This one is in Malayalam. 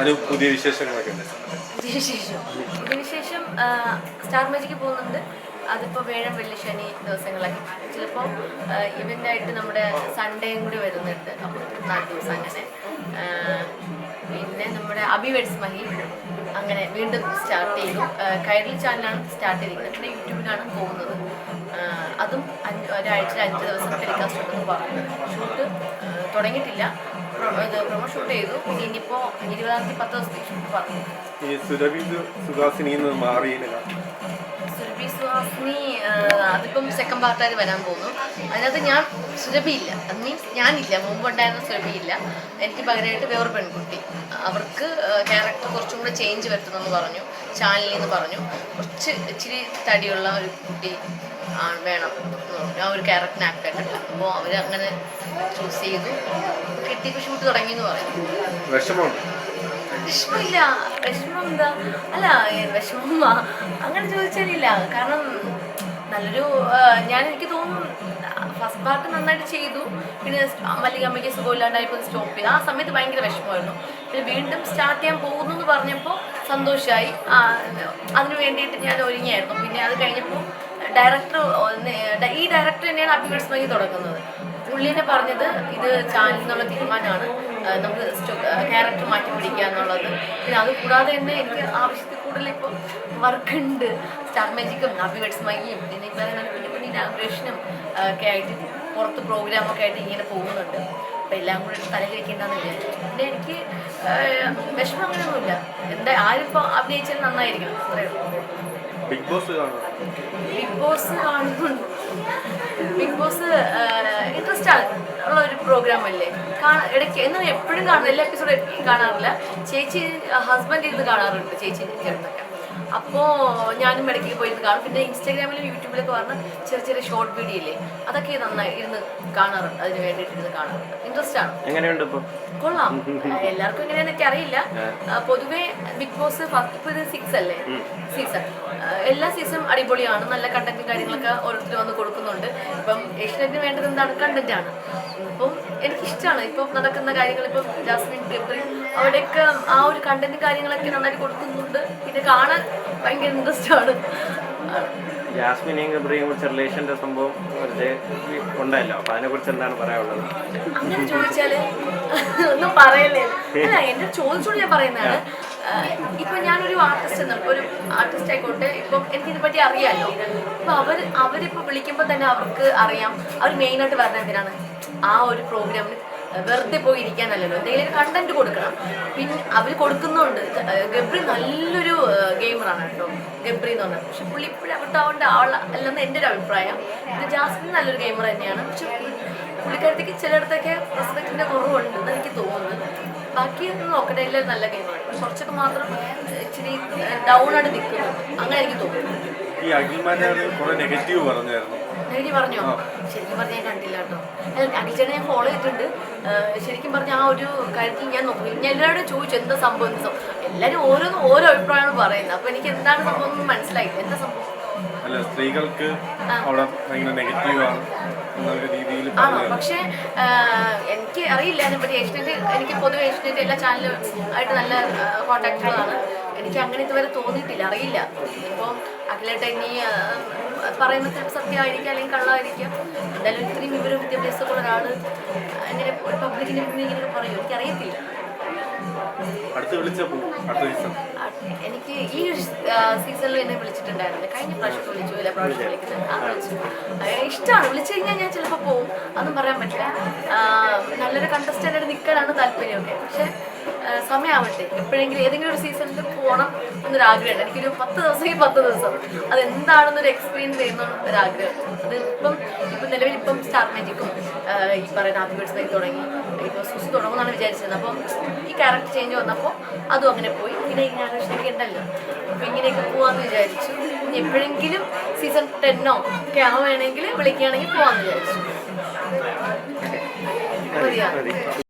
അനു പുതിയ വിശേഷങ്ങളൊക്കെ പുതിയ വിശേഷം. പുതിയ വിശേഷം സ്റ്റാർ മാജിക്ക് പോകുന്നുണ്ട്. അതിപ്പോൾ വേഴം വെള്ളി ശനി ദിവസങ്ങളൊക്കെ. ചിലപ്പോൾ ഇവന്റായിട്ട് നമ്മുടെ സൺഡേയും കൂടി വരുന്നുണ്ട്. നാല് ദിവസം അങ്ങനെ. പിന്നെ നമ്മുടെ അബിവെഡ്സ് മഹി അങ്ങനെ വീണ്ടും സ്റ്റാർട്ട് ചെയ്തു. കൈരളി ചാനലാണ് സ്റ്റാർട്ട് ചെയ്തിരിക്കുന്നത്. പിന്നെ യൂട്യൂബിലാണ് പോകുന്നത്. അതും അഞ്ച് ഒരാഴ്ച അഞ്ച് ദിവസം ടെലികാസ്റ്റ് ഉണ്ടെന്ന് പറഞ്ഞു. ഷൂട്ട് തുടങ്ങിയിട്ടില്ല. ഇത് പ്രൊമോ ഷൂട്ട് ചെയ്തു. പിന്നെ ഇനിയിപ്പോൾ ഇരുപതാം തീയതി പത്ത് ദിവസത്തേക്ക് ഷൂട്ട് പറഞ്ഞു. ഈ സുരഭി സുഹാസിനിയിൽ നിന്ന് മാറിയതിന് സുരഭി സുഹാസിനി അതിപ്പം സെക്കൻഡ് പാർട്ടായി വരാൻ പോകുന്നു. അതിനകത്ത് ഞാൻ സുരഭി ഇല്ല. അത് മീൻസ് ഞാനില്ല. മുമ്പ് ഉണ്ടായിരുന്ന സുരഭി ഇല്ല. എനിക്ക് പകരമായിട്ട് വേറൊരു പെൺകുട്ടി. അവർക്ക് ക്യാരക്ടർ കുറച്ചും കൂടെ ചേഞ്ച് വരുത്തണമെന്ന് പറഞ്ഞു. ചാനലിൽ നിന്ന് പറഞ്ഞു. കുറച്ച് ഇച്ചിരി തടിയുള്ള ഒരു കുട്ടി വേണം. ആ ഒരു ക്യാരക്ടർ ആക്ട് ആയിട്ടില്ല അപ്പോൾ അവർ അങ്ങനെ ചൂസ് ചെയ്തു. കിട്ടിയപ്പോൾ ഷൂട്ട് തുടങ്ങി എന്ന് പറഞ്ഞു വിഷമില്ല വിഷമം എന്താ? അല്ല വിഷമ വിഷമം അങ്ങനെ ചോദിച്ചാലില്ല. കാരണം നല്ലൊരു ഞാൻ എനിക്ക് തോന്നുന്നു ഫസ്റ്റ് പാർട്ട് നന്നായിട്ട് ചെയ്തു. പിന്നെ മല്ലികമ്മയ്ക്ക് സുഖമില്ലാണ്ടായപ്പോൾ സ്റ്റോപ്പ് ചെയ്തു. ആ സമയത്ത് ഭയങ്കര വിഷമമായിരുന്നു. പിന്നെ വീണ്ടും സ്റ്റാർട്ട് ചെയ്യാൻ പോകുന്നു എന്ന് പറഞ്ഞപ്പോൾ സന്തോഷമായി അതിന് വേണ്ടിയിട്ട് ഞാൻ ഒരുങ്ങിയായിരുന്നു. പിന്നെ അത് കഴിഞ്ഞപ്പോൾ ഡയറക്ടർ ഈ ഡയറക്ടർ തന്നെയാണ് അഭിഗഡ്സ് മൈ തുടങ്ങുന്നത്. പുള്ളിനെ പറഞ്ഞത് ഇത് ചാനൽ എന്നുള്ള തീരുമാനമാണ്. നമുക്ക് ക്യാരക്ടർ മാറ്റി പിടിക്കുക എന്നുള്ളത്. പിന്നെ അത് കൂടാതെ തന്നെ എനിക്ക് ആവശ്യത്തിൽ കൂടുതൽ ഇപ്പം വർക്കുണ്ട് സ്റ്റാർ മാജിക്കും അഭിഗഡ്സ് മൈയും പിന്നെ കുഞ്ഞു കുഞ്ഞു ഇനാഗ്രേഷനും ഒക്കെ ആയിട്ട് പുറത്ത് പ്രോഗ്രാമൊക്കെ ആയിട്ട് ഇങ്ങനെ പോകുന്നുണ്ട്. അപ്പം എല്ലാം കൂടെ തലയിൽ വെക്കേണ്ടെന്ന് വിചാരിച്ചു. പിന്നെ എനിക്ക് വിഷമങ്ങളൊന്നുമില്ല. എന്താ ആരിപ്പോൾ അഭിനയിച്ചാൽ നന്നായിരിക്കണം. അത്രയേ ഉള്ളൂ. ബിഗ് ബോസ് ബിഗ് ബോസ് കാണുന്നുണ്ട് ബിഗ് ബോസ് ഇൻട്രസ്റ്റ് ഉള്ള ഒരു പ്രോഗ്രാം അല്ലേ? ഇടയ്ക്ക് എന്നും എപ്പോഴും കാണുന്ന എല്ലാ എപ്പിസോഡും കാണാറില്ല. ചേച്ചി ഹസ്ബൻഡ് ഇരുന്ന് കാണാറുണ്ട്. ചേച്ചി ചേർന്നൊക്കെ അപ്പോൾ ഞാനും ഇടയ്ക്ക് പോയിരുന്നു കാണും പിന്നെ ഇൻസ്റ്റാഗ്രാമിലും യൂട്യൂബിലൊക്കെ പറഞ്ഞ ചെറിയ ചെറിയ ഷോർട്ട് വീഡിയോ ഇല്ലേ? അതൊക്കെ നന്നായി ഇരുന്ന് കാണാറുണ്ട്. അതിന് വേണ്ടിയിട്ട് ഇരുന്ന് കാണാറുണ്ട്. ഇൻട്രസ്റ്റ് ആണ്. എങ്ങനെയുണ്ട് കൊള്ളാം. എല്ലാവർക്കും എങ്ങനെയാണെന്ന് എനിക്ക് അറിയില്ല. പൊതുവേ ബിഗ് ബോസ് ഇപ്പൊ ഇത് സിക്സ് അല്ലേ? സീസൺ എല്ലാ സീസണും അടിപൊളിയാണ്. നല്ല കണ്ടന്റും കാര്യങ്ങളൊക്കെ ഓരോരുത്തർ വന്ന് കൊടുക്കുന്നുണ്ട്. ഇപ്പം ഏഷ്യനെറ്റിന് വേണ്ടത് എന്താണ്? കണ്ടന്റ് ആണ്. ഇപ്പം എനിക്കിഷ്ടമാണ് ഇപ്പം നടക്കുന്ന കാര്യങ്ങൾ ഇപ്പം ജാസ്മിൻ ഗബ്രി അവിടെയൊക്കെ ആ ഒരു കണ്ടന്റ് കാര്യങ്ങളൊക്കെ നന്നായിട്ട് കൊടുക്കുന്നുണ്ട്. പിന്നെ കാണാൻ ഭയങ്കര ഇൻട്രസ്റ്റ് ആണ്. കുറിച്ച് റിലേഷന്റെ സംഭവം കുറച്ച് ഉണ്ടല്ലോ അപ്പൊ അതിനെ കുറിച്ച് എന്താണ് പറയാനുള്ളത്? അങ്ങനെ ചോദിച്ചാൽ ഒന്നും പറയല്ലേ? അല്ല എന്റെ ചോദിച്ചോണ്ട് ഞാൻ പറയുന്നതാണ്. ഇപ്പൊ ഞാനൊരു ആർട്ടിസ്റ്റ് ഒരു ആർട്ടിസ്റ്റ് ആയിക്കോട്ടെ ഇപ്പം എനിക്കിതിനെ പറ്റി അറിയാമല്ലോ അപ്പൊ അവർ അവരിപ്പോ വിളിക്കുമ്പോൾ തന്നെ അവർക്ക് അറിയാം. അവർ മെയിൻ ആയിട്ട് വരുന്നത് എന്തിനാണ്? ആ ഒരു പ്രോഗ്രാമിന് വെറുതെ പോയി ഇരിക്കാനല്ലല്ലോ എന്തെങ്കിലും കണ്ടന്റ് കൊടുക്കണം. പിന്നെ അവർ കൊടുക്കുന്നുണ്ട്. ഗബ്രി നല്ലൊരു ഗെയിമറാണ് കേട്ടോ. ഗബ്രി എന്ന് പറഞ്ഞത് പക്ഷെ പുള്ളി ഇപ്പോഴും അവിടെ ആവേണ്ട ആള അല്ലെന്ന് എന്റെ ഒരു അഭിപ്രായം. ജാസ്മിൻ നല്ലൊരു ഗെയിമർ തന്നെയാണ്. പക്ഷെ പുള്ളിക്കാരത്തേക്ക് ചിലയിടത്തൊക്കെ റെസ്പെക്റ്റിന്റെ കുറവുണ്ടെന്ന് എനിക്ക് തോന്നുന്നു. ബാക്കി നോക്കട്ടെ നല്ല ഗെയിമാണ് കുറച്ചൊക്കെ മാത്രം ഇച്ചിരി ഡൗൺ ആയിട്ട് നിൽക്കുന്നു അങ്ങനെ എനിക്ക് തോന്നുന്നു. ഈ കുറെ നെഗറ്റീവ് പറഞ്ഞായിരുന്നു. നേടി പറഞ്ഞോ? ശരിക്കും പറഞ്ഞാൽ ഞാൻ കണ്ടില്ല കേട്ടോ. അഖിൽച്ചേട്ടനെ ഞാൻ ഫോളോ ചെയ്തിട്ടുണ്ട്. ശരിക്കും പറഞ്ഞ ആ ഒരു കാര്യത്തിൽ ഞാൻ നോക്കി. ഞാൻ എല്ലാവരോടും ചോദിച്ചു എന്താ സംഭവം എന്താ സംഭവം? എല്ലാവരും ഓരോന്നും ഓരോ അഭിപ്രായമാണ് പറയുന്നത്. അപ്പൊ എനിക്ക് എന്താണ് സംഭവം എന്ന് മനസ്സിലായില്ല. എന്താ സംഭവം? അല്ല സ്ത്രീകൾക്ക് അവിടെ ഭയങ്കര നെഗറ്റീവാണ് പക്ഷേ എനിക്ക് അറിയില്ല. അതിനെപ്പറ്റി ഏഷ്യനെറ്റ് എനിക്ക് പൊതുവെ ഏഷ്യനെറ്റ് എല്ലാ ചാനലും ആയിട്ട് നല്ല കോണ്ടാക്റ്റുകളാണ് എനിക്ക് അങ്ങനെ ഇതുവരെ തോന്നിയിട്ടില്ല. അറിയില്ല. ഇപ്പൊ അഖിലേട്ട് ഇനി ആഹ്, പറയുന്നത് ചിലപ്പോൾ സത്യമായിരിക്കും അല്ലെങ്കിൽ കള്ളമായിരിക്കും. എന്തായാലും ഇത്രയും വിവരം വിദ്യാഭ്യാസമുള്ള ഒരാൾ അങ്ങനെ പബ്ലിക്കിന് മുന്നിൽ ഇങ്ങനെ പറയും? എനിക്കറിയത്തില്ല. എനിക്ക് ഈ സീസണിൽ എന്നെ വിളിച്ചിട്ടുണ്ടായിരുന്നു കഴിഞ്ഞ പ്രാവശ്യം വിളിച്ചു. ഇല്ല പ്രാവശ്യം വിളിക്കുന്നത് ആ വിളിച്ചു. ഇഷ്ടമാണ് വിളിച്ചു കഴിഞ്ഞാൽ ഞാൻ ചിലപ്പോൾ പോകും അതൊന്നും പറയാൻ പറ്റില്ല. നല്ലൊരു കണ്ടസ്റ്റന്റ് നിൽക്കാനാണ് താല്പര്യമൊക്കെ. പക്ഷെ സമയമാവട്ടെ എപ്പോഴെങ്കിലും ഏതെങ്കിലും ഒരു സീസണിൽ പോകണം എന്നൊരു ആഗ്രഹമുണ്ട് എനിക്കൊരു പത്ത് ദിവസം ഈ പത്ത് ദിവസം. അത് എന്താണെന്നൊരു എക്സ്പീരിയൻസ് ചെയ്യുന്ന ഒരാഗ്രഹം അത് ഇപ്പം ഇപ്പം നിലവിൽ ഇപ്പം സ്റ്റാർ മാജിക്കും ഈ പറയുന്ന ആദ്യ തുടങ്ങി. ഇപ്പോൾ സൂസ് തുടങ്ങുമെന്നാണ് വിചാരിച്ചത്. അപ്പം ഈ ക്യാരക്ടർ ചേഞ്ച് വന്നപ്പോൾ അതും അങ്ങനെ പോയി. പിന്നെ ഇനാഗ്രേഷനൊക്കെ ഉണ്ടല്ലോ. അപ്പം ഇങ്ങനെയൊക്കെ പോകാമെന്ന് വിചാരിച്ചു. ഇനി എപ്പോഴെങ്കിലും സീസൺ ടെന്നോ ഒക്കെ ആവുകയാണെങ്കിൽ വിളിക്കുകയാണെങ്കിൽ പോകാമെന്ന് വിചാരിച്ചു. മതിയാ? മതി.